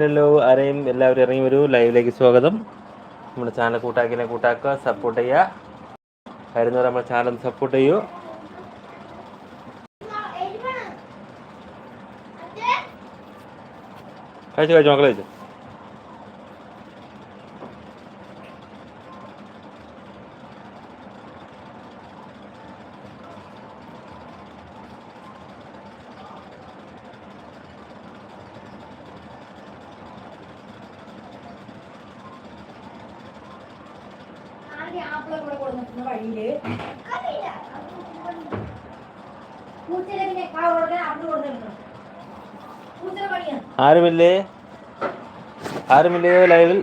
Hello ആരെയും എല്ലാവരും ഇറങ്ങി വരൂ ലൈവിലേക്ക് സ്വാഗതം. നമ്മുടെ ചാനൽ കൂട്ടാക്കിനെ കൂട്ടാക്കുക സപ്പോർട്ട് ചെയ്യുക. വരുന്നവർ നമ്മുടെ ചാനൽ സപ്പോർട്ട് ചെയ്യൂ. കഴിച്ചു കഴിച്ചു മക്കളെ കഴിച്ചു. കവർ പൂച്ച ആരുമില്ലേ ലൈവിൽ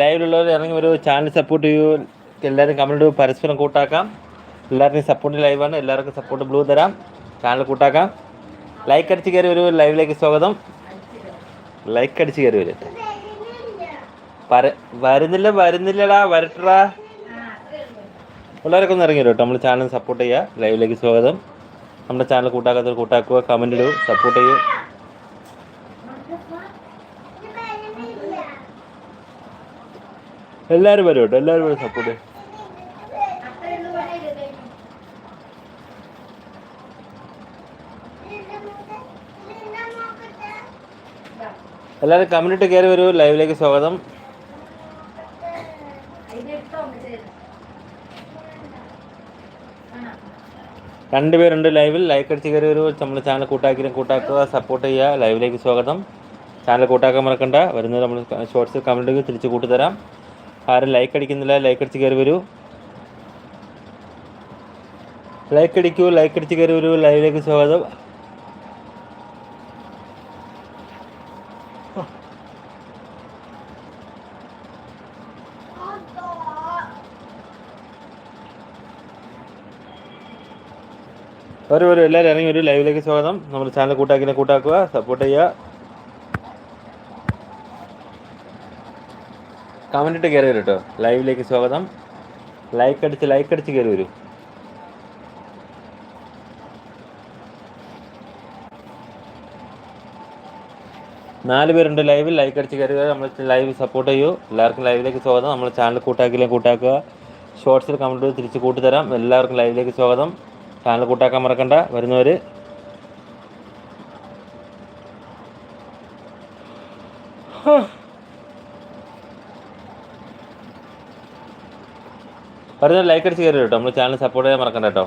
ലൈവിലുള്ളവർ ഇറങ്ങി ഒരു ചാനൽ സപ്പോർട്ട് ചെയ്യൂ. എല്ലാവരും കമന്റ് പരസ്പരം കൂട്ടാക്കാം. എല്ലാവർക്കും സപ്പോർട്ട് ലൈവാണ് എല്ലാവർക്കും സപ്പോർട്ട് ബ്ലൂ തരാം. ചാനൽ കൂട്ടാക്കാം. ലൈക്ക് അടിച്ച് കയറി വരൂ. ലൈവിലേക്ക് സ്വാഗതം. ലൈക്ക് അടിച്ച് കയറി വരും. പര വരുന്നില്ല വരുന്നില്ലടാ. വരട്ടടാ. ഉള്ളവരൊക്കെ ഒന്ന് ഇറങ്ങി കേട്ടോ. നമ്മൾ ചാനൽ സപ്പോർട്ട് ചെയ്യുക ലൈവിലേക്ക് സ്വാഗതം. നമ്മുടെ ചാനൽ കൂട്ടാക്കാത്തവർ കൂട്ടാക്കുക. കമന്റ് ഇടൂ. സപ്പോർട്ട് ചെയ്യൂ. എല്ലാവരും വരും കേട്ടോ. എല്ലാവരും വരും. സപ്പോർട്ട് ചെയ്യും. എല്ലാവരും കമ്മ്യൂണിറ്റി കയറി വരൂ. ലൈവിലേക്ക് സ്വാഗതം. രണ്ടുപേരുണ്ട് ലൈവിൽ. ലൈക്ക് അടിച്ച് കയറി വരൂ. നമ്മുടെ ചാനൽ കൂട്ടാക്കിയും കൂട്ടാക്കുക സപ്പോർട്ട് ചെയ്യുക. ലൈവിലേക്ക് സ്വാഗതം. ചാനൽ കൂട്ടാക്കാൻ മറക്കണ്ട. വരുന്നത് നമ്മൾ ഷോർട്സ് കമന്റ് തിരിച്ച് കൂട്ടിത്തരാം ആരും ലൈക്ക് അടിക്കുന്നില്ല. ലൈക്ക് അടിച്ച് കയറി വരൂ. ലൈക്ക് അടിക്കൂ ലൈക്ക് അടിച്ച് കയറി വരൂ. ലൈവിലേക്ക് സ്വാഗതം. വരൂ ഒരു എല്ലാവരും ഇറങ്ങി ഒരു ലൈവിലേക്ക് സ്വാഗതം. നമ്മുടെ ചാനൽ കൂട്ടാക്കിനെ കൂട്ടാക്കുക സപ്പോർട്ട് ചെയ്യുക. കമന്റ് ഇട്ട് കയറി വരും കേട്ടോ. ലൈവിലേക്ക് സ്വാഗതം. ലൈക്ക് അടിച്ച് ലൈക്ക് അടിച്ച് കയറി വരൂ. നാല് പേരുണ്ട് ലൈവിൽ ലൈക്ക് അടിച്ച് കയറി വരിക നമ്മൾ ലൈവ് സപ്പോർട്ട് ചെയ്യൂ. എല്ലാവർക്കും ലൈവിലേക്ക് സ്വാഗതം. നമ്മൾ ചാനൽ കൂട്ടാക്കില്ലേ കൂട്ടാക്കുക. ഷോർട്സിൽ കമന്റ് തിരിച്ച് കൂട്ടിത്തരാം. എല്ലാവർക്കും ലൈവിലേക്ക് സ്വാഗതം. ചാനൽ കൂട്ടാക്കാൻ മറക്കണ്ട. വരുന്നവർ വരുന്നവർ ലൈക്ക് അടിച്ച് കയറി കേട്ടോ. നമ്മൾ ചാനൽ സപ്പോർട്ട് ചെയ്യാൻ മറക്കണ്ട കേട്ടോ.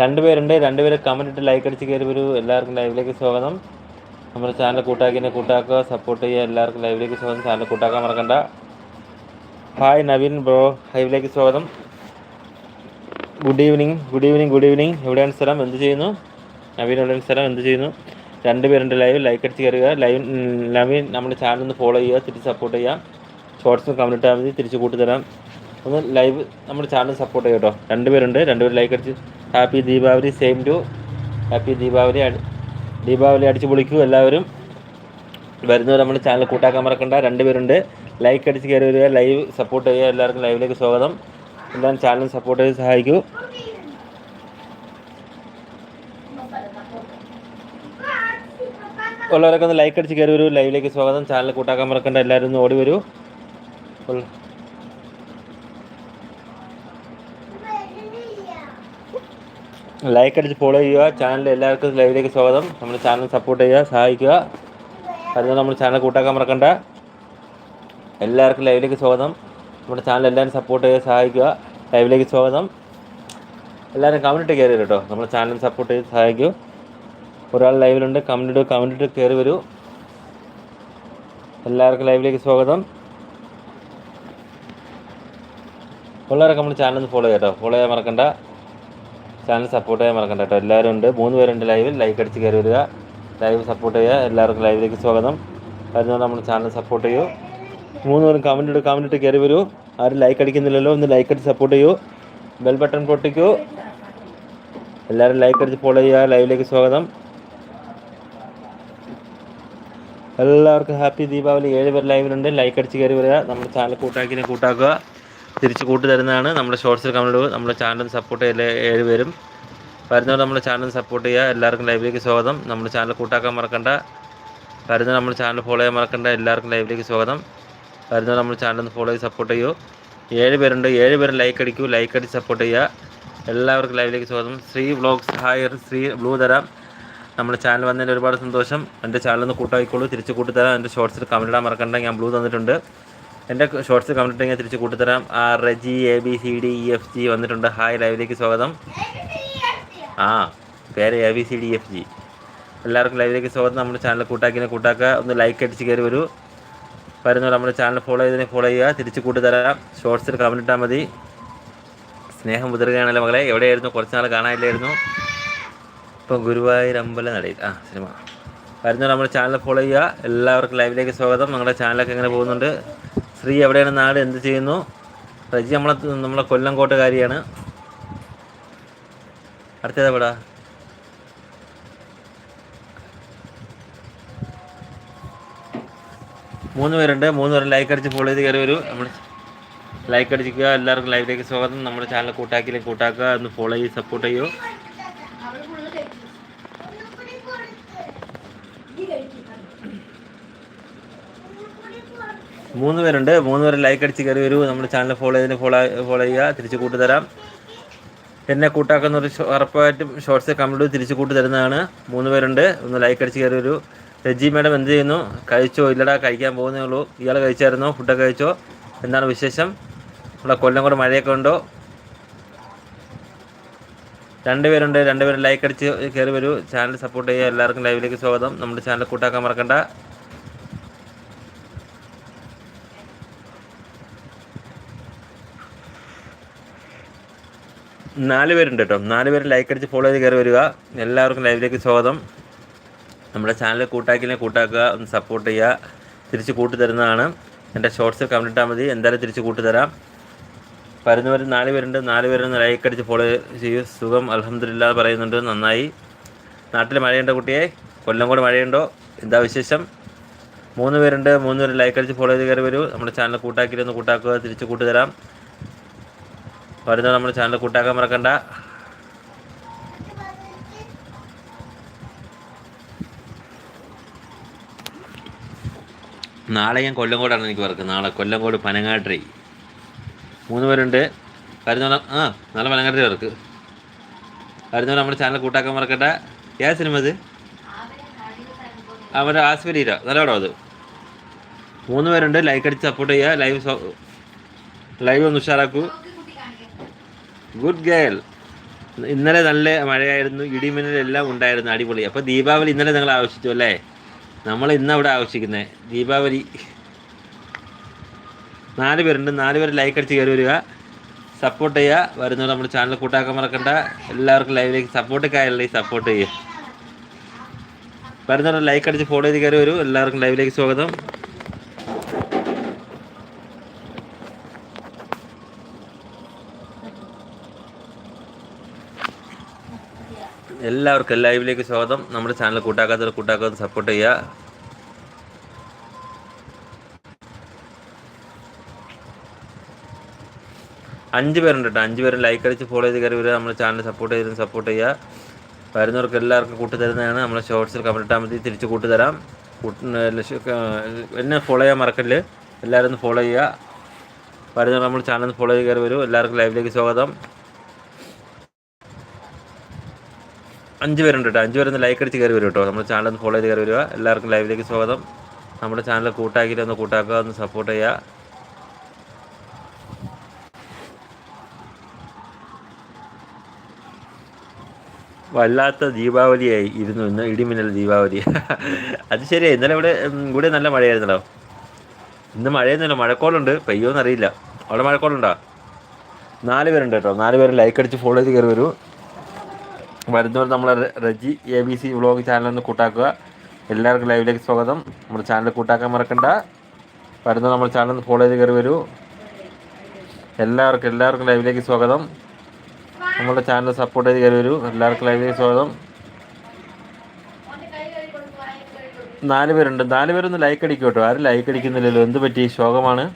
രണ്ടുപേരുണ്ട്. രണ്ടുപേരെ കമന്റ് ഇട്ട് ലൈക്ക് അടിച്ച് കയറി വരൂ. എല്ലാവർക്കും ലൈവിലേക്ക് സ്വാഗതം. നമ്മുടെ ചാനൽ കൂട്ടാക്കിനെ കൂട്ടാക്കുക സപ്പോർട്ട് ചെയ്യുക എല്ലാവർക്കും ലൈവിലേക്ക് സ്വാഗതം. ചാനൽ കൂട്ടാക്കാൻ മറക്കണ്ട. ഹായ് നവീൻ ബ്രോ ലൈവിലേക്ക് സ്വാഗതം. Good evening good evening good evening എവിടെയാണ് സ്ഥലം? എന്ത് ചെയ്യുന്നു? നവീൻ എവിടെയാണ് സ്ഥലം? എന്ത് ചെയ്യുന്നു? രണ്ട് പേരുണ്ട് ലൈവ് ലൈക്ക് അടിച്ച് കയറുക. ലൈവ് നവീൻ നമ്മുടെ ചാനൽ ഒന്ന് ഫോളോ ചെയ്യുക തിരിച്ച് സപ്പോർട്ട് ചെയ്യാം ഷോർട്സ് കമന്റ് ഇട്ടാൽ മതി തിരിച്ച് കൂട്ടിത്തരാം ഒന്ന് ലൈവ് നമ്മുടെ ചാനൽ സപ്പോർട്ട് ചെയ്യും കേട്ടോ. രണ്ടുപേരുണ്ട് രണ്ടുപേർ ലൈക്ക് അടിച്ച്. Happy Deepavali same to happy Deepavali Deepavali അടിച്ച് പൊളിക്കൂ എല്ലാവരും. വരുന്നവർ നമ്മുടെ ചാനൽ കൂട്ടാക്കാൻ മറക്കണ്ട. രണ്ടുപേരുണ്ട്. ലൈക്ക് അടിച്ച് കയറി വരിക ലൈവ് സപ്പോർട്ട് ചെയ്യുക. എല്ലാവർക്കും ലൈവിലേക്ക് സ്വാഗതം. എല്ലാവരും ചാനൽ സപ്പോർട്ട് ചെയ്ത് സഹായിക്കൂ. ഉള്ളവരൊക്കെ ഒന്ന് ലൈക്ക് അടിച്ച് കയറി വരൂ. ലൈവിലേക്ക് സ്വാഗതം. ചാനൽ കൂട്ടാക്കാൻ മറക്കണ്ട. എല്ലാവരും ഒന്ന് ഓടി വരൂ. ലൈക്ക് അടിച്ച് ഫോളോ ചെയ്യുക. ചാനൽ എല്ലാവർക്കും ലൈവിലേക്ക് സ്വാഗതം. നമ്മുടെ ചാനൽ സപ്പോർട്ട് ചെയ്യുക സഹായിക്കുക. അതിന് നമ്മൾ ചാനൽ കൂട്ടാക്കാൻ മറക്കണ്ട. എല്ലാവർക്കും ലൈവിലേക്ക് സ്വാഗതം. നമ്മുടെ ചാനൽ എല്ലാവരും സപ്പോർട്ട് ചെയ്യുക സഹായിക്കുക. ലൈവിലേക്ക് സ്വാഗതം. എല്ലാവരും കമ്മ്യൂണിറ്റി കയറി വരും കേട്ടോ നമ്മുടെ ചാനൽ സപ്പോർട്ട് ചെയ്ത് സഹായിക്കൂ. ഒരാൾ ലൈവിലുണ്ട് കമ്മ്യൂണിറ്റി കമ്മ്യൂണിറ്റി കയറി വരൂ. എല്ലാവർക്കും ലൈവിലേക്ക് സ്വാഗതം. ഉള്ളവരൊക്കെ നമ്മുടെ ചാനൽ ഫോളോ ചെയ്യട്ടോ ഫോളോ ചെയ്യാൻ മറക്കണ്ട. ചാനൽ സപ്പോർട്ട് ചെയ്യാൻ മറക്കണ്ട കേട്ടോ. എല്ലാവരും ഉണ്ട്. മൂന്ന് പേരുണ്ട് ലൈവിൽ ലൈക്ക് അടിച്ച് കയറി വരിക. ലൈവ് സപ്പോർട്ട് ചെയ്യുക. എല്ലാവർക്കും ലൈവിലേക്ക് സ്വാഗതം. വരുന്നവർ നമ്മുടെ ചാനൽ സപ്പോർട്ട് ചെയ്യൂ. മൂന്ന് പേരും കമന്റ് ഇട്ട് കമന്റ് ഇട്ട് കയറി വരൂ. ആരും ലൈക്ക് അടിക്കുന്നില്ലല്ലോ. ഒന്ന് ലൈക്ക് അടിച്ച് സപ്പോർട്ട് ചെയ്യൂ. ബെൽ ബട്ടൺ പൊട്ടിക്കൂ. എല്ലാവരും ലൈക്ക് അടിച്ച് ഫോളോ ചെയ്യുക. ലൈവിലേക്ക് സ്വാഗതം. എല്ലാവർക്കും ഹാപ്പി ദീപാവലി. ഏഴ് പേർ ലൈവിലുണ്ട് ലൈക്ക് അടിച്ച് കയറി വരിക. നമ്മുടെ ചാനൽ കൂട്ടാക്കിനെ കൂട്ടാക്കുക. തിരിച്ച് കൂട്ടി തരുന്നതാണ് നമ്മുടെ ഷോർട്സിൽ കമന്റ് നമ്മുടെ ചാനൽ സപ്പോർട്ട് ചെയ്യുന്ന ഏഴ് പേരും വരുന്നവർ നമ്മുടെ ചാനൽ സപ്പോർട്ട് ചെയ്യുക. എല്ലാവർക്കും ലൈവിലേക്ക് സ്വാഗതം. നമ്മുടെ ചാനൽ കൂട്ടാക്കാൻ മറക്കണ്ട. വരുന്നവർ നമ്മുടെ ചാനൽ ഫോളോ ചെയ്യാൻ മറക്കണ്ട. എല്ലാവർക്കും ലൈവിലേക്ക് സ്വാഗതം. വരുന്നവർ നമ്മുടെ ചാനൽ ഒന്ന് ഫോളോ ചെയ്ത് സപ്പോർട്ട് ചെയ്യൂ. ഏഴ് പേരുണ്ട്. ഏഴ് പേര് ലൈക്ക് അടിക്കൂ. ലൈക്ക് അടിച്ച് സപ്പോർട്ട് ചെയ്യുക. എല്ലാവർക്കും ലൈവിലേക്ക് സ്വാഗതം. ശ്രീ വ്ളോഗ്സ് ഹായർ ശ്രീ ബ്ലൂ തരാം. നമ്മുടെ ചാനൽ വന്നതിൽ ഒരുപാട് സന്തോഷം. എന്റെ ചാനൽ ഒന്ന് കൂട്ടായിക്കോളൂ. തിരിച്ച് കൂട്ടിത്തരാം. എന്റെ ഷോർട്സിൽ കമന്റ് ഇടാൻ മറക്കണ്ട. ഞാൻ ബ്ലൂ തന്നിട്ടുണ്ട്. എന്റെ ഷോർട്സ് കമന്റ് ഞാൻ തിരിച്ച് കൂട്ടിത്തരാം. R G A B C D E F G വന്നിട്ടുണ്ട്. ഹായ് ലൈവിലേക്ക് സ്വാഗതം. ആ പേര് A B C D F G. എല്ലാവർക്കും ലൈവിലേക്ക് സ്വാഗതം. നമ്മുടെ ചാനൽ കൂട്ടാക്കിനെ കൂട്ടാക്കുക. ഒന്ന് ലൈക്ക് അടിച്ച് കയറി വരൂ. വരുന്നവർ നമ്മുടെ ചാനൽ ഫോളോ ചെയ്തതിനെ ഫോളോ ചെയ്യുക. തിരിച്ച് കൂട്ടിത്തരാം. ഷോർട്സിൽ കമന്റ് മതി. സ്നേഹം മുതിരുകയാണല്ലോ മകളെ? എവിടെയായിരുന്നു? കുറച്ച് നാൾ കാണാനില്ലായിരുന്നു. ഇപ്പം ഗുരുവായൂർ അമ്പല നടയിൽ ആ സിനിമ വരുന്നവർ നമ്മുടെ ചാനൽ ഫോളോ ചെയ്യുക. എല്ലാവർക്കും ലൈവിലേക്ക് സ്വാഗതം. നമ്മുടെ ചാനലൊക്കെ എങ്ങനെ പോകുന്നുണ്ട്? ശ്രീ എവിടെയാണ് നാട്? എന്ത് ചെയ്യുന്നു? റജി നമ്മളെ നമ്മളെ കൊല്ലം കോട്ടുകാരിയാണ് അടുത്തത് എവിടാ? മൂന്ന് പേരുണ്ട്. മൂന്ന് പേരും ലൈക്ക് അടിച്ച് ഫോളോ ചെയ്ത് കയറി വരൂ നമ്മൾ ലൈക്ക് അടിച്ചിക്കുക എല്ലാവർക്കും ലൈവിലേക്ക് സ്വാഗതം. നമ്മുടെ ചാനൽ കൂട്ടാക്കിയിലേക്ക് കൂട്ടാക്കുക. ഒന്ന് ഫോളോ ചെയ്ത് സപ്പോർട്ട് ചെയ്യൂ. മൂന്ന് പേരുണ്ട്. മൂന്ന് പേര് ലൈക്ക് അടിച്ച് കയറി വരൂ. നമ്മുടെ ചാനൽ ഫോളോ ചെയ്തതിന് ഫോളോ ഫോളോ ചെയ്യുക. തിരിച്ച് കൂട്ടി തരാം എന്നെ കൂട്ടാക്കുന്ന ഒരു ഉറപ്പായിട്ടും ഷോർട്സ് കമ്പ്ലൂ തിരിച്ച് കൂട്ടി തരുന്നതാണ് മൂന്ന് പേരുണ്ട്. ഒന്ന് ലൈക്ക് അടിച്ച് കയറി വരൂ. രജി മാഡം എന്ത് ചെയ്യുന്നു? കഴിച്ചോ? ഇല്ലടാ കഴിക്കാൻ പോകുന്നേ ഉള്ളൂ. ഇയാൾ കഴിച്ചായിരുന്നോ? ഫുഡൊക്കെ കഴിച്ചോ? എന്താണ് വിശേഷം? നമ്മുടെ കൊല്ലം കൂടെ മഴയൊക്കെ ഉണ്ടോ? രണ്ടുപേരുണ്ട് രണ്ടുപേരും ലൈക്ക് അടിച്ച് കയറി വരൂ. ചാനൽ സപ്പോർട്ട് ചെയ്യുക. എല്ലാവർക്കും ലൈവിലേക്ക് സ്വാഗതം. നമ്മുടെ ചാനൽ കൂട്ടാക്കാൻ മറക്കണ്ട. നാല് പേരുണ്ട് കേട്ടോ. നാല് പേര് ലൈക്ക് അടിച്ച് ഫോളോ ചെയ്ത് കയറി വരിക. എല്ലാവർക്കും ലൈവിലേക്ക് സ്വാഗതം. നമ്മുടെ ചാനൽ കൂട്ടാക്കിനെ കൂട്ടാക്കുക ഒന്ന് സപ്പോർട്ട് ചെയ്യുക. തിരിച്ച് കൂട്ടി തരുന്നതാണ്. എന്റെ ഷോർട്സിൽ കമന്റ് ഇട്ടാൽ മതി. എന്തായാലും തിരിച്ച് കൂട്ടി തരാം. വരുന്നവർ നാല് പേരുണ്ട്. നാല് പേരൊന്ന് ലൈക്ക് അടിച്ച് ഫോളോ ചെയ്യൂ. സുഖം അലഹമില്ല പറയുന്നുണ്ട്. നന്നായി. നാട്ടിൽ മഴയുണ്ടോ കുട്ടിയെ? കൊല്ലം കൂടെ മഴയുണ്ടോ? എന്താ വിശേഷം? മൂന്ന് പേരുണ്ട്. മൂന്ന് പേര് ലൈക്ക് അടിച്ച് ഫോളോ ചെയ്ത് കയറി വരൂ. നമ്മുടെ ചാനൽ കൂട്ടാക്കിയിട്ടൊന്ന് കൂട്ടാക്കുക. തിരിച്ച് കൂട്ടി തരാം. വരുന്നത് നമ്മുടെ ചാനൽ കൂട്ടാക്കാൻ മറക്കണ്ട നാളെ ഞാൻ കൊല്ലംകോടാണ് എനിക്ക് വർക്ക്. നാളെ കൊല്ലംകോട് പനങ്ങാട്രി. മൂന്ന് പേരുണ്ട്. കരുതോളം ആ നല്ല പനങ്ങാട്രി വർക്ക്. കരുതോളം നമ്മുടെ ചാനൽ കൂട്ടാക്കാൻ മറക്കട്ടെ ഏത് സിനിമ ഇത്? അവരുടെ ആസ്വരീര നല്ല പടം അത്. മൂന്ന് പേരുണ്ട്. ലൈക്ക് അടിച്ച് സപ്പോർട്ട് ചെയ്യുക. ലൈവ് ലൈവ് ഒന്ന് ഉഷാറാക്കൂ. Good girl. ഇന്നലെ നല്ല മഴയായിരുന്നു ഇടിമിന്നലെല്ലാം ഉണ്ടായിരുന്നു അടിപൊളി. അപ്പോൾ ദീപാവലി ഇന്നലെ നിങ്ങൾ ആവശ്യിച്ചു അല്ലേ? നമ്മൾ ഇന്ന് അവിടെ ആവശ്യിക്കുന്നത് ദീപാവലി. നാല് പേരുണ്ട് നാല് പേര് ലൈക്ക് അടിച്ച് കയറി വരിക. സപ്പോർട്ട് ചെയ്യുക. വരുന്നവർ നമ്മുടെ ചാനൽ കൂട്ടാക്കാൻ മറക്കണ്ട. എല്ലാവർക്കും ലൈവിലേക്ക് സപ്പോർട്ട് സപ്പോർട്ടൊക്കെ സപ്പോർട്ട് ചെയ്യുക. വരുന്നവർ ലൈക്ക് അടിച്ച് ഫോളോ ചെയ്ത് കയറി വരൂ. എല്ലാവർക്കും ലൈവിലേക്ക് സ്വാഗതം. എല്ലാവർക്കും ലൈവിലേക്ക് സ്വാഗതം. നമ്മുടെ ചാനൽ കൂട്ടാക്കാത്തവർ കൂട്ടാക്കാത്ത സപ്പോർട്ട് ചെയ്യുക. അഞ്ച് പേരുണ്ട് കേട്ടോ. അഞ്ച് പേരും ലൈക്ക് അടിച്ച് ഫോളോ ചെയ്ത് കയറി വരിക. നമ്മുടെ ചാനൽ സപ്പോർട്ട് ചെയ്ത് സപ്പോർട്ട് ചെയ്യുക. വരുന്നവർക്ക് എല്ലാവർക്കും കൂട്ടി തരുന്നതാണ്. നമ്മളെ ഷോർട്സിൽ കമന്റ് ഇട്ടാൽ മതി. തിരിച്ച് കൂട്ടി തരാം. എന്നെ ഫോളോ ചെയ്യാൻ മറക്കല്ല്? എല്ലാവരും ഫോളോ ചെയ്യുക. വരുന്നവർ നമ്മൾ ചാനൽ ഫോളോ ചെയ്ത് കയറി വരും. എല്ലാവർക്കും ലൈവിലേക്ക് സ്വാഗതം. അഞ്ച് പേരുണ്ട് കേട്ടോ. അഞ്ച് പേരൊന്ന് ലൈക്ക് അടിച്ച് കയറി വരും കേട്ടോ. നമ്മുടെ ചാനൽ ഒന്ന് ഫോളോ ചെയ്ത് കയറി വരിക. എല്ലാവർക്കും ലൈവിലേക്ക് സ്വാഗതം. നമ്മുടെ ചാനൽ കൂട്ടാക്കിയിട്ട് ഒന്ന് കൂട്ടാക്കുക ഒന്ന് സപ്പോർട്ട് ചെയ്യുക. വല്ലാത്ത ദീപാവലിയായി ഇരുന്നു ഇന്ന്. ഇടിമിന്നൽ ദീപാവലി. അത് ശരിയാ. ഇന്നലെ ഇവിടെ കൂടെ നല്ല മഴയായിരുന്നല്ലോ. ഇന്ന് മഴയൊന്നുമില്ല. മഴക്കോളുണ്ട്. പെയ്യോന്നറിയില്ല. അവിടെ മഴക്കോളുണ്ടോ? നാല് പേരുണ്ട് കേട്ടോ. നാല് പേര് ലൈക്ക് അടിച്ച് ഫോളോ ചെയ്ത് കയറി വരൂ. വരുന്നവർ നമ്മളെ Reji A B C vlog channel ഒന്ന് കൂട്ടാക്കുക. എല്ലാവർക്കും ലൈവിലേക്ക് സ്വാഗതം. നമ്മുടെ ചാനൽ കൂട്ടാക്കാൻ മറക്കണ്ട. വരുന്നവർ നമ്മുടെ ചാനൽ ഒന്ന് ഫോളോ ചെയ്ത് കയറി വരൂ. എല്ലാവർക്കും എല്ലാവർക്കും ലൈവിലേക്ക് സ്വാഗതം. നമ്മുടെ ചാനൽ സപ്പോർട്ട് ചെയ്ത് കയറി വരൂ. എല്ലാവർക്കും ലൈവിലേക്ക് സ്വാഗതം. നാല് പേരുണ്ട്. നാല് പേരൊന്ന് ലൈക്ക് അടിക്കും കേട്ടോ ആരും ലൈക്ക് അടിക്കുന്നില്ലല്ലോ. എന്ത് പറ്റി? ശോകമാണ്.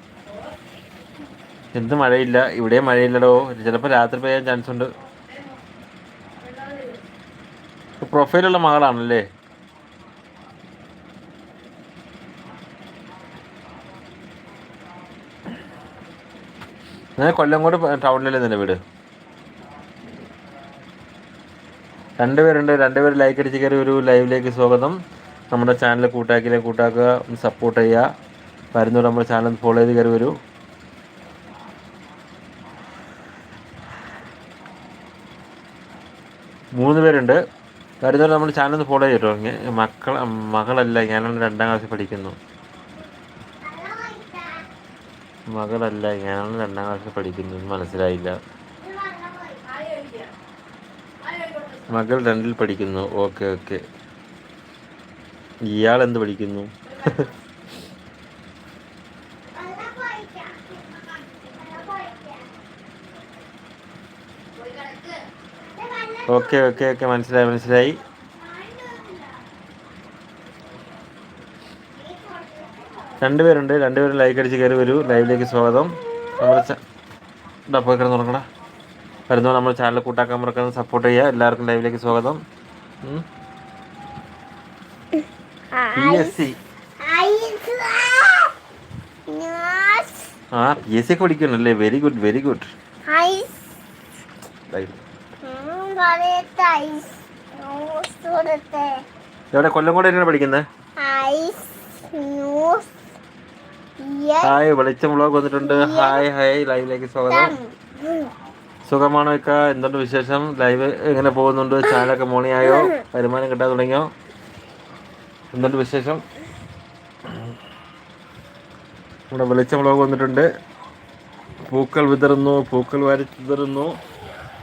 എന്ത് മഴയില്ല. ഇവിടെയും മഴയില്ലടോ. ചിലപ്പോൾ രാത്രി പെയ്യാൻ ചാൻസ് ഉണ്ട്. പ്രൊഫൈലുള്ള മകളാണല്ലേ? ഞാൻ കൊല്ലംകോട് ടൗണിലല്ലേ നിന്റെ വീട്? രണ്ടുപേരുണ്ട് രണ്ടുപേർ ലൈക്ക് അടിച്ച് കയറി ഒരു ലൈവിലേക്ക് സ്വാഗതം. നമ്മുടെ ചാനൽ കൂട്ടാക്കിലെ കൂട്ടാക്കുക സപ്പോർട്ട് ചെയ്യുക. വരുന്നവർ നമ്മുടെ ചാനൽ ഫോളോ ചെയ്ത് കയറി വരൂ. മൂന്ന് പേരുണ്ട്. വരുന്നവർ നമ്മൾ ചാനൽ ഒന്ന് ഫോളോ ചെയ്തോ മക്കൾ മകളല്ല ഞാനാണ് രണ്ടാം ക്ലാസ്സിൽ പഠിക്കുന്നു. മകളല്ല ഞാനാണ് രണ്ടാം ക്ലാസ്സിൽ പഠിക്കുന്നു. മനസ്സിലായില്ല. മകൾ രണ്ടിൽ പഠിക്കുന്നു. Okay okay. ഇയാൾ എന്ത് പഠിക്കുന്നു പോയി കിടക്ക് ഓക്കെ ഓക്കെ ഓക്കെ. മനസ്സിലായി മനസ്സിലായി. രണ്ടുപേരുണ്ട്. രണ്ടുപേരും ലൈക്ക് അടിച്ച് കയറി വരൂ. ലൈവിലേക്ക് സ്വാഗതം. നമ്മുടെ ച- പോയി കിടന്ന് തുടങ്ങടാ വരുന്നോ നമ്മുടെ ചാനൽ കൂട്ടാക്കാൻ മറക്കാതെ സപ്പോർട്ട് ചെയ്യുക. എല്ലാവർക്കും ലൈവിലേക്ക് സ്വാഗതം. പി എസ് സി ആ പി എസ് സി ഒക്കെ പഠിക്കണല്ലേ വെരി ഗുഡ് വെരി ഗുഡ് എവിടെ? കൊല്ലം കൂടെ പഠിക്കുന്നത്? ഹായ് വെളിച്ചം വ്ളോഗ് വന്നിട്ടുണ്ട്. ഹായ് ഹായ് ലൈവിലേക്ക് സ്വാഗതം. സുഖമാണോ ഇക്ക? എന്തുണ്ട് വിശേഷം? ലൈവ് എങ്ങനെ പോകുന്നുണ്ട്? ചാനലൊക്കെ മോണിയായോ വരുമാനം കിട്ടാൻ തുടങ്ങിയോ? എന്തുണ്ട് വിശേഷം? നമ്മുടെ വെളിച്ചം വ്ളോഗ് വന്നിട്ടുണ്ട്. പൂക്കൾ വിതറുന്നു. പൂക്കൾ വാരി വിതറുന്നു.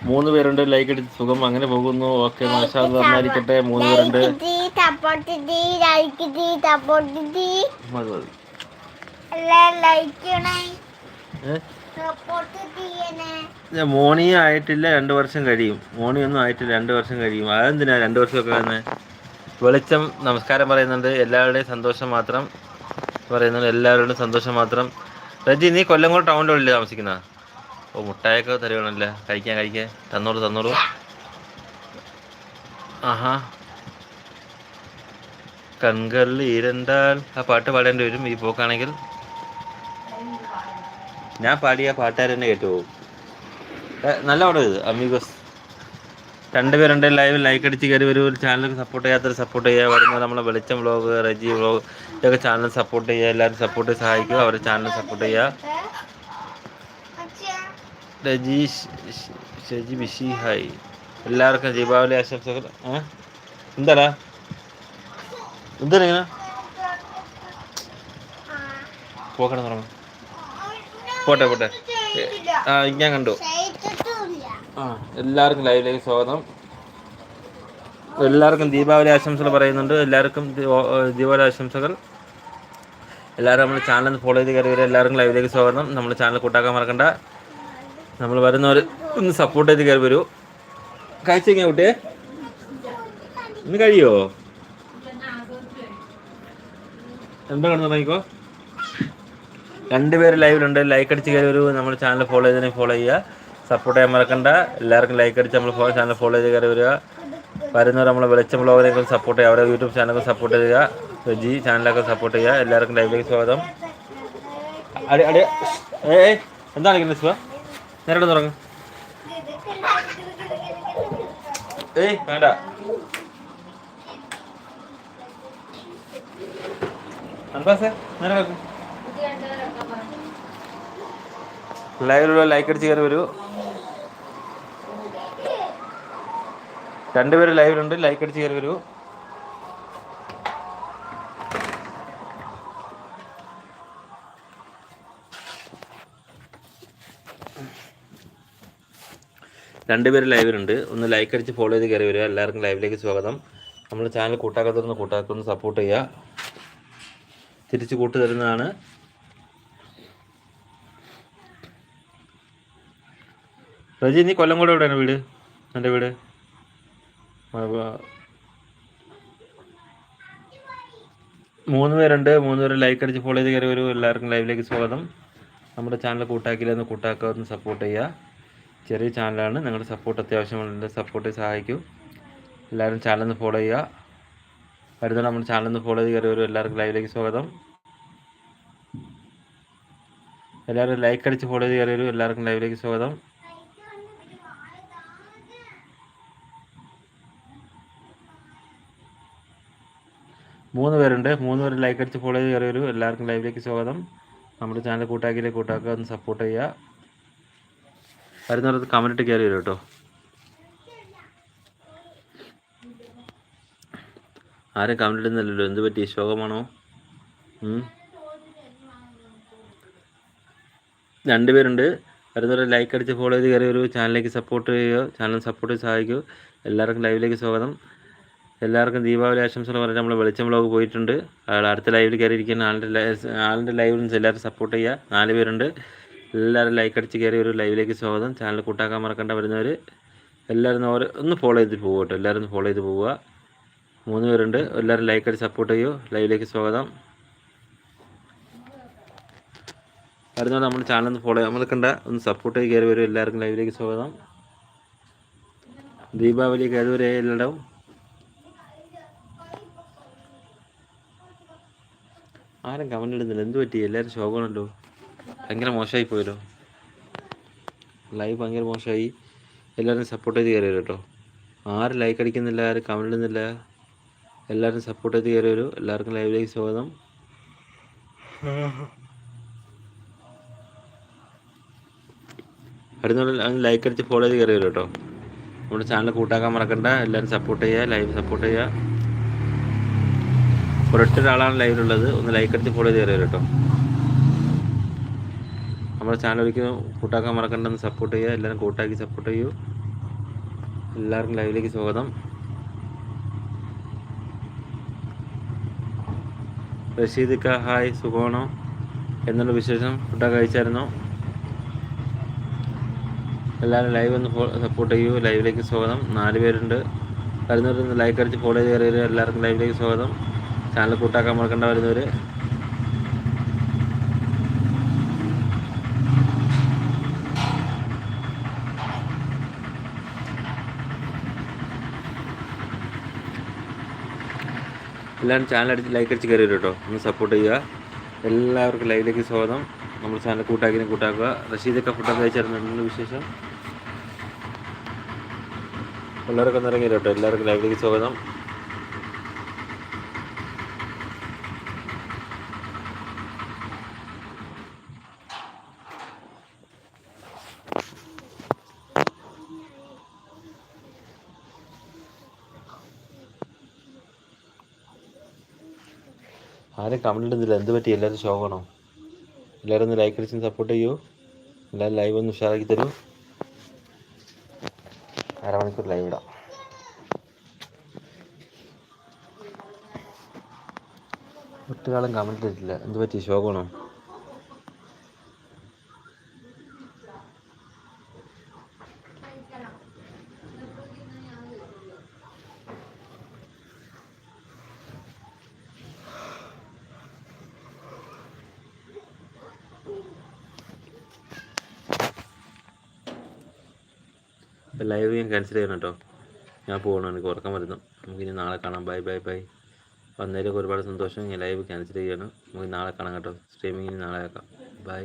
മൂന്ന് പേരുണ്ട് ലൈക്ക് അടിച്ച് സുഖം അങ്ങനെ പോകുന്നു. ഓക്കെ മാഷാ നന്നായിരിക്കട്ടെ. മൂന്ന് പേരുണ്ട്. മതി മോണി ആയിട്ടില്ല രണ്ട് വർഷം കഴിയും. മോണി ഒന്നും ആയിട്ടില്ല രണ്ട് വർഷം കഴിയും. അതെന്തിനാ രണ്ട് വർഷമൊക്കെ വന്നെ വെളിച്ചം നമസ്കാരം പറയുന്നുണ്ട്. എല്ലാവരുടെയും സന്തോഷം മാത്രം പറയുന്നുണ്ട്. എല്ലാവരുടെയും സന്തോഷം മാത്രം. രജി നീ കൊല്ലംകോട് ടൗണിലുള്ളിൽ താമസിക്കുന്ന? ഓ മുട്ടായൊക്കെ തരുവാണല്ലേ? കഴിക്കാൻ കഴിക്കാൻ. തന്നോളൂ തന്നോളൂ. ആഹാ. കൺകളിൽ ഇരണ്ടാൽ ആ പാട്ട് പാടേണ്ടി വരും ഈ പോക്കാണെങ്കിൽ. ഞാൻ പാടിയ പാട്ടുകാർ തന്നെ കേട്ടുപോകും ഏ, നല്ല പടം ഇത് അമീഗോസ്. രണ്ടുപേരുണ്ട് ലൈവിൽ ലൈക്ക് അടിച്ച് കയറി വരും. ചാനൽ സപ്പോർട്ട് ചെയ്യാത്തവർ സപ്പോർട്ട് ചെയ്യുക വരുന്ന നമ്മളെ വെളിച്ചം വ്ളോഗ് റജി വ്ളോഗ് ഇതൊക്കെ ചാനൽ സപ്പോർട്ട് ചെയ്യുക എല്ലാവരും സപ്പോർട്ട് സഹായിക്കുക. അവരുടെ ചാനൽ സപ്പോർട്ട് ചെയ്യുക രജീഷ് ഷ്- ഷജി ബിഷി ഹായ് എല്ലാവർക്കും ദീപാവലി ആശംസകൾ എന്താടാ എന്താ ഇങ്ങനെ പോക്കണം തുടങ്ങും പോട്ടെ പോട്ടെ ആ ഞാൻ കണ്ടു ആ എല്ലാവർക്കും ലൈവിലേക്ക് സ്വാഗതം എല്ലാവർക്കും ദീപാവലി ആശംസകൾ പറയുന്നുണ്ട്. എല്ലാവർക്കും ദീപാവലി ആശംസകൾ എല്ലാവരും നമ്മുടെ ചാനൽ ഫോളോ ചെയ്ത് കയറി വരിക. എല്ലാവർക്കും ലൈവിലേക്ക് സ്വാഗതം. നമ്മുടെ ചാനൽ കൂട്ടാക്കാൻ മറക്കണ്ട. നമ്മൾ വരുന്നവർ ഒന്ന് സപ്പോർട്ട് ചെയ്ത് കയറി വരൂ. കഴിച്ചു കുട്ടിയെ? ഇന്ന് കഴിയോ? എന്താ കണ്ടു തുടങ്ങിക്കോ രണ്ടുപേര് ലൈവിലുണ്ട്. ലൈക്ക് അടിച്ച് കയറി വരൂ. നമ്മൾ ചാനൽ ഫോളോ ചെയ്തതിനെ ഫോളോ ചെയ്യുക. സപ്പോർട്ട് ചെയ്യാൻ മറക്കണ്ട. എല്ലാവർക്കും ലൈക്ക് അടിച്ച് നമ്മൾ ചാനൽ ഫോളോ ചെയ്ത് കയറി വരിക. വരുന്നവർ നമ്മളെ വെളിച്ചം ബ്ലോഗിനൊക്കെ സപ്പോർട്ട് ചെയ്യുക. അവരുടെ യൂട്യൂബ് ചാനലൊക്കെ സപ്പോർട്ട് ചെയ്യുക. ജി ചാനലൊക്കെ സപ്പോർട്ട് ചെയ്യുക. എല്ലാവർക്കും ലൈവിലേക്ക് സ്വാഗതം. അടി അടി. ഏ എന്താണ് ശിവ നേരിട്ട് തുടങ്ങും ഏയ് വേണ്ട. ലൈക്ക് അടിച്ച് കയറി വരൂ. രണ്ടുപേരും ലൈവിലുണ്ട് ലൈക്ക് അടിച്ച് കയറി വരൂ. രണ്ടുപേരും ലൈവിലുണ്ട്. ഒന്ന് ലൈക്ക് അടിച്ച് ഫോളോ ചെയ്ത് കയറി വരിക. എല്ലാവർക്കും ലൈവിലേക്ക് സ്വാഗതം. നമ്മുടെ ചാനൽ കൂട്ടാക്കത്തുനിന്ന് കൂട്ടാക്കൊന്ന് സപ്പോർട്ട് ചെയ്യുക. തിരിച്ചു കൂട്ടു തരുന്നതാണ്. റജി നീ കൊല്ലം കൂടെ എവിടെയാണ് വീട്? എന്റെ വീട്. മൂന്ന് പേരുണ്ട്. മൂന്ന് പേര് ലൈക്ക് അടിച്ച് ഫോളോ ചെയ്ത് കയറി വരും. എല്ലാവർക്കും ലൈവിലേക്ക് സ്വാഗതം. നമ്മുടെ ചാനൽ കൂട്ടാക്കിയില്ലെന്ന് കൂട്ടാക്കുക ഒന്ന് സപ്പോർട്ട് ചെയ്യുക. ചെറിയ ചാനലാണ്. നിങ്ങളുടെ സപ്പോർട്ട് അത്യാവശ്യമുള്ള സപ്പോർട്ട് സഹായിക്കൂ. എല്ലാവരും ചാനൽ ഒന്ന് ഫോളോ ചെയ്യുക. വരുന്ന നമ്മുടെ ഒന്ന് ഫോളോ ചെയ്ത് കയറി വരും എല്ലാവർക്കും ലൈവിലേക്ക് സ്വാഗതം. എല്ലാവരും ലൈക്ക് അടിച്ച് ഫോളോ ചെയ്ത് കയറി വരും എല്ലാവർക്കും ലൈവിലേക്ക് സ്വാഗതം. മൂന്ന് പേരുണ്ട്. മൂന്ന് പേര് ലൈക്ക് അടിച്ച് ഫോളോ ചെയ്ത് കയറി വരും. എല്ലാവർക്കും ലൈവിലേക്ക് സ്വാഗതം. നമ്മുടെ ചാനൽ കൂട്ടാക്കിയിലെ കൂട്ടാക്കുക. ഒന്ന് സപ്പോർട്ട് ചെയ്യുക. വരുന്നവർക്ക് കമന്റ് കയറി വരും കേട്ടോ. ആരും കമന്റ് ഇടുന്നില്ലല്ലോ. എന്ത് പറ്റി? ശോകമാണോ? രണ്ടുപേരുണ്ട്. രണ്ട് പേരുണ്ട് വരുന്നവരെ ലൈക്ക് അടിച്ച് ഫോളോ ചെയ്ത് കയറി ഒരു ചാനലിലേക്ക് സപ്പോർട്ട് ചെയ്യുക. ചാനൽ സപ്പോർട്ട് ചെയ്ത് സഹായിക്കൂ. എല്ലാവർക്കും ലൈവിലേക്ക് സ്വാഗതം. എല്ലാവർക്കും ദീപാവലി ആശംസകൾ പറഞ്ഞ് നമ്മൾ വെളിച്ചം ബ്ലോഗ് പോയിട്ടുണ്ട്. അടുത്ത ലൈവിൽ കയറിയിരിക്കുന്ന ആളിന്റെ ആളിന്റെ ലൈവിൽ എല്ലാവരും സപ്പോർട്ട് ചെയ്യുക. നാല് പേരുണ്ട്. എല്ലാവരും ലൈക്ക് അടിച്ച് കയറി ഒരു ലൈവിലേക്ക് സ്വാഗതം. ചാനൽ കൂട്ടാക്കാൻ മറക്കണ്ട. വരുന്നവർ എല്ലാവരും ഓരോ ഒന്ന് ഫോളോ ചെയ്ത് പോകുക കേട്ടോ. എല്ലാവരും ഫോളോ ചെയ്ത് പോവുക. മൂന്ന് പേരുണ്ട്. എല്ലാവരും ലൈക്ക് അടിച്ച് സപ്പോർട്ട് ചെയ്യൂ. ലൈവിലേക്ക് സ്വാഗതം. വരുന്നവർ നമ്മുടെ ചാനൽ ഒന്ന് ഫോളോ നമ്മൾ കണ്ട ഒന്ന് സപ്പോർട്ട് ചെയ്ത് കയറി വരും. എല്ലാവർക്കും ലൈവിലേക്ക് സ്വാഗതം. ദീപാവലി ഏതുവരെ എല്ലായിടവും? ആരും കമന്റ് ഇടുന്നില്ല. എന്ത് പറ്റി? എല്ലാവരും ശോകമാണല്ലോ. ഭയങ്കര മോശമായി പോയല്ലോ. ലൈവ് ഭയങ്കര മോശമായി. എല്ലാവരും സപ്പോർട്ട് ചെയ്ത് കയറി കേട്ടോ. ആരും ലൈക്ക് അടിക്കുന്നില്ല ആരും കമന്റ് ഇടുന്നില്ല എല്ലാവരും സപ്പോർട്ട് ചെയ്ത് കയറി വരും എല്ലാവർക്കും ലൈവിലേക്ക് സ്വാഗതം. അടുത്തോളം ലൈക്ക് അടിച്ച് ഫോളോ ചെയ്ത് കയറി വരും കേട്ടോ. നമ്മുടെ ചാനൽ കൂട്ടാക്കാൻ മറക്കണ്ട. എല്ലാവരും സപ്പോർട്ട് ചെയ്യുക ലൈവ് സപ്പോർട്ട് ചെയ്യുക. ഒരൊറ്റ ഒരാളാണ് ലൈവിലുള്ളത് ഒന്ന് ലൈക്ക് അടിച്ച് ഫോളോ ചെയ്ത് കയറി വരും കേട്ടോ. നമ്മുടെ ചാനൽ ഒരിക്കലും കൂട്ടാക്കാൻ മറക്കണ്ടെന്ന് സപ്പോർട്ട് ചെയ്യുക എല്ലാവരും കൂട്ടാക്കി സപ്പോർട്ട് ചെയ്യൂ. എല്ലാവർക്കും ലൈവിലേക്ക് സ്വാഗതം. റഷീദിക്ക ഹായ് സുഖമാണോ? എന്നുള്ള വിശേഷം? ഫുഡൊക്കെ കഴിച്ചായിരുന്നു? എല്ലാവരും ലൈവ് ഒന്ന് സപ്പോർട്ട് ചെയ്യൂ. ലൈവിലേക്ക് സ്വാഗതം. നാല് പേരുണ്ട്. വരുന്നവർ ലൈക്ക് അടിച്ച് ഫോളോ ചെയ്ത് കയറി എല്ലാവർക്കും ലൈവിലേക്ക് സ്വാഗതം. ചാനൽ കൂട്ടാക്കാൻ മറക്കണ്ട വരുന്നവർ എല്ലാവരും ചാനൽ അടിച്ച് ലൈക്ക് അടിച്ച് കയറി കേട്ടോ. ഒന്ന് സപ്പോർട്ട് ചെയ്യുക. എല്ലാവർക്കും ലൈവിലേക്ക് സ്വാഗതം. നമ്മൾ ചാനൽ കൂട്ടാക്കിനെ കൂട്ടാക്കുക. റഷീദൊക്കെ ഫുഡൊക്കെ എന്നുള്ള വിശേഷം. എല്ലാവർക്കും ഒന്ന് കേട്ടോ എല്ലാവർക്കും ലൈവിലേക്ക് സ്വാഗതം. ആരും കമന്റ് ഇടുന്നില്ല. എന്ത് പറ്റി? എല്ലാവരും ശോകണോ എല്ലാവരും ഒന്ന് ലൈക്ക് അടിച്ച് സപ്പോർട്ട് ചെയ്യൂ. എല്ലാവരും ലൈവ് ഒന്ന് ഉഷാറാക്കി തരൂ. അരമണിക്കൂർ ലൈവ് ഇടാം. ഒറ്റകാലം കമന്റ് ഇട്ടില്ല എന്ത് പറ്റി? ശോകമാണോ? ലൈവ് ഞാൻ ക്യാൻസൽ ചെയ്യണം കേട്ടോ ഞാൻ പോകണം എനിക്ക് ഉറക്കം വരുന്നു. നമുക്കിനി നാളെ കാണാം. ബൈ ബൈ ബൈ വന്നതിലൊക്കെ ഒരുപാട് സന്തോഷം. ലൈവ് ക്യാൻസൽ ചെയ്യണം. നമുക്ക് നാളെ കാണാം കേട്ടോ. സ്ട്രീമിങ്ങിന് നാളെ ആക്കാം. ബൈ